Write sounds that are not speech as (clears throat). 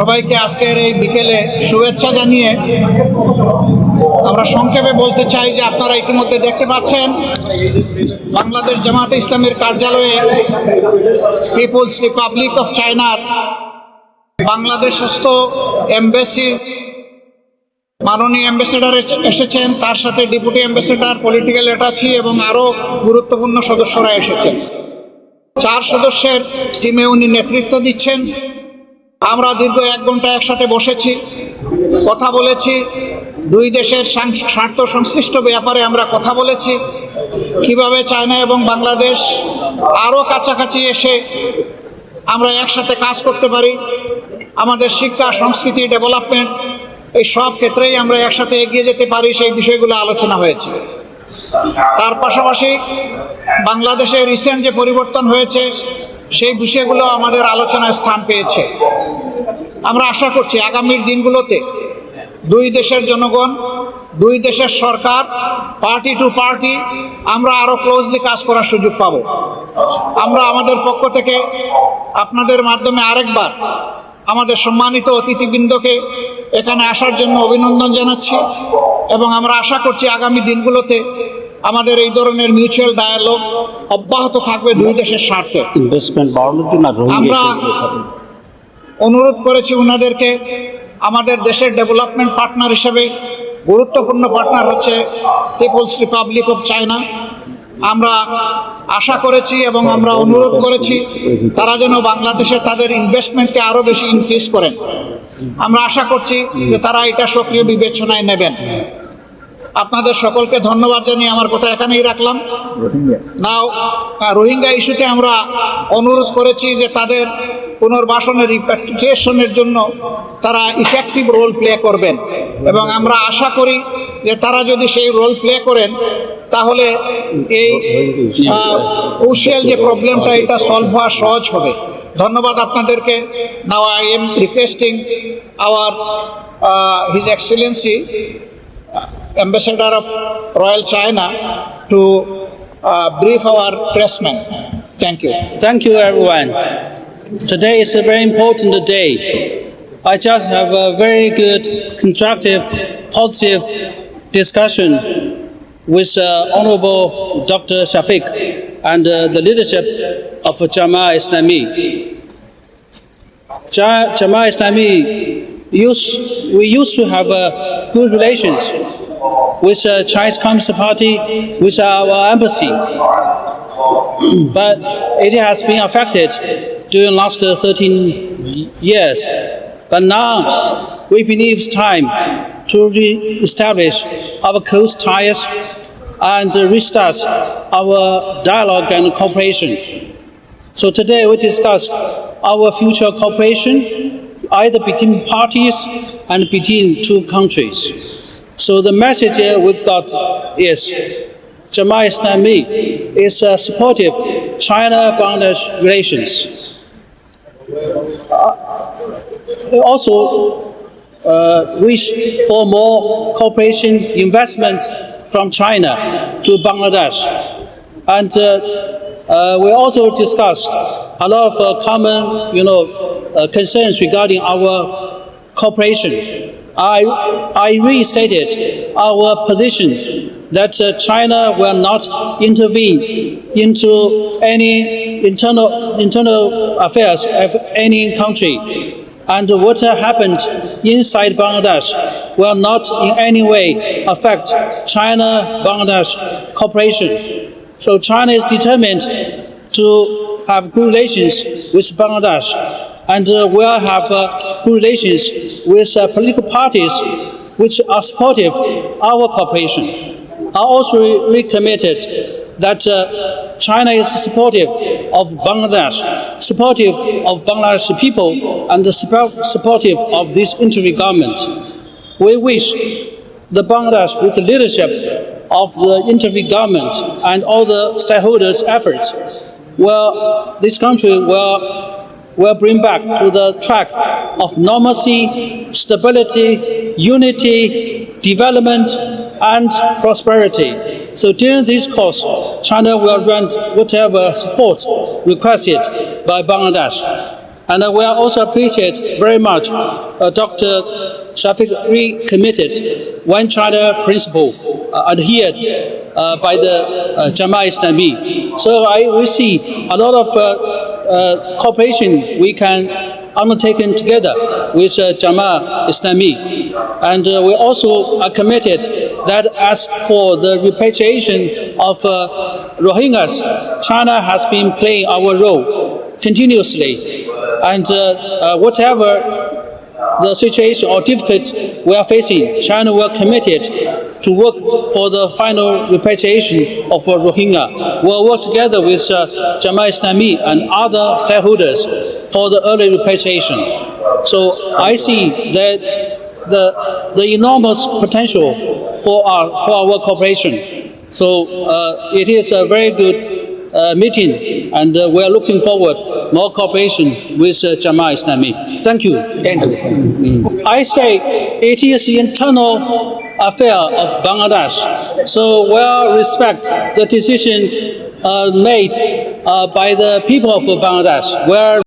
সবাইকে আজকের এই বিকেলে শুভেচ্ছা জানিয়ে আমরা সংক্ষেপে বলতে চাই যে আপনারা ইতিমধ্যে দেখতে পাচ্ছেন, বাংলাদেশ জামাতে ইসলামের কার্যালয়ে পিপলস রিপাবলিক অফ চায়নার বাংলাদেশস্থ এমবেসির মাননীয় অ্যাম্বাসেডার এসেছেন, তার সাথে ডেপুটি অ্যাম্বাসেডার পলিটিক্যাল অ্যাটাচি এবং আরও গুরুত্বপূর্ণ সদস্যরা এসেছেন। চার সদস্যের টিমে উনি নেতৃত্ব দিচ্ছেন। আমরা দীর্ঘ এক ঘণ্টা একসাথে বসেছি, কথা বলেছি, দুই দেশের স্বার্থ সংশ্লিষ্ট ব্যাপারে আমরা কথা বলেছি। কীভাবে চায়না এবং বাংলাদেশ আরও কাছাকাছি এসে আমরা একসাথে কাজ করতে পারি, আমাদের শিক্ষা, সংস্কৃতি, ডেভেলপমেন্ট, এই সব ক্ষেত্রেই আমরা একসাথে এগিয়ে যেতে পারি, সেই বিষয়গুলো আলোচনা হয়েছে। তার পাশাপাশি বাংলাদেশে রিসেন্ট যে পরিবর্তন হয়েছে, সেই বিষয়গুলো আমাদের আলোচনায় স্থান পেয়েছে। আমরা আশা করছি আগামীর দিনগুলোতে দুই দেশের জনগণ দুই দেশের সরকার পার্টি টু পার্টি আমরা আরও ক্লোজলি কাজ করার সুযোগ পাব। আমরা আমাদের পক্ষ থেকে আপনাদের মাধ্যমে আরেকবার আমাদের সম্মানিত অতিথিবৃন্দকে এখানে আসার জন্য অভিনন্দন জানাচ্ছি এবং আমরা আশা করছি আগামী দিনগুলোতে আমাদের এই ধরনের মিউচুয়াল ডায়ালগ অব্যাহত থাকবে দুই দেশের স্বার্থে। ইনভেস্টমেন্ট বাড়ানোর জন্য আমরা অনুরোধ করেছি ওনাদেরকে আমাদের দেশের ডেভেলপমেন্ট পার্টনার হিসেবে গুরুত্বপূর্ণ পার্টনার হচ্ছে পিপলস রিপাবলিক অফ চায়না। আমরা আশা করেছি এবং আমরা অনুরোধ করেছি তারা যেন বাংলাদেশে তাদের ইনভেস্টমেন্টকে আরও বেশি ইনক্রিজ করেন। আমরা আশা করছি যে তারা এটা সক্রিয় বিবেচনায় নেবেন। আপনাদের সকলকে ধন্যবাদ জানিয়ে আমার কথা এখানেই রাখলাম। নাও রোহিঙ্গা ইস্যুতে আমরা অনুরোধ করেছি যে তাদের পুনর্বাসনের রিপ্যাট্রিয়েশনের জন্য তারা ইফেক্টিভ রোল প্লে করবেন এবং আমরা আশা করি যে তারা যদি সেই রোল প্লে করেন তাহলে এই ক্রুশিয়াল যে প্রবলেমটা এটা সলভ হওয়া সহজ হবে ধন্যবাদ আপনাদেরকে now I am requesting our his excellency ambassador of royal China to brief our pressmen. Thank you. Thank you, everyone. Today is a very important day. I just have a very good, constructive, positive discussion with uh, Honorable Dr. Shafiq and uh, the leadership of Jama Islami. Ja- Jama Islami used, we used to have uh, good relations with uh, Chinese Communist Party, with our embassy (clears throat) but it has been affected during the last uh, 13 years. But now we believe it's time to re-establish our close ties and restart our dialogue and cooperation. So today we discussed our future cooperation either between parties and between two countries. So the message we got is Jama Islami is uh, supportive China-Bangladesh relations. Uh, also uh, wish for more cooperation investment from China to Bangladesh. And uh, we also discussed a lot of common, you know, concerns regarding our cooperation. I, I restated our position that uh, China will not intervene into any internal, internal affairs of any country. And what happened inside Bangladesh will not in any way affect China-Bangladesh cooperation. So China is determined to have good relations with Bangladesh and uh, will have uh, good relations with political parties which are supportive of our cooperation. I also recommitted that uh, China is supportive of Bangladesh, supportive of Bangladesh people, and supportive of this interim government. We wish the Bangladesh, with the leadership of the interim government and all the stakeholders' efforts, will this country will will bring back to the track of normalcy, stability, unity, development, and prosperity. So during this course, China will grant whatever support requested by Bangladesh. And we also appreciate very much uh, Dr. Shafiq recommitted one China principle uh, adhered uh, by the uh, Jamaat Islami. So I, we see a lot of uh, uh, cooperation we can undertaken together with uh, Jamaat Islami. And uh, we also are committed that as for the repatriation of uh, Rohingyas, China has been playing our role continuously. And uh, uh, whatever the situation or difficult we are facing, China will committed to work for the final repatriation of Rohingya. We will work together with uh, Jamaat Islami and other stakeholders for the early repatriation. So I see that the, the enormous potential for our, for our cooperation. So uh, it is a very good uh, meeting and uh, we are looking forward more cooperation with uh, Jamaat Islami. Thank you. Thank you. I say it is internal affair of Bangladesh. So we'll respect the decision uh, made uh, by the people of Bangladesh. Where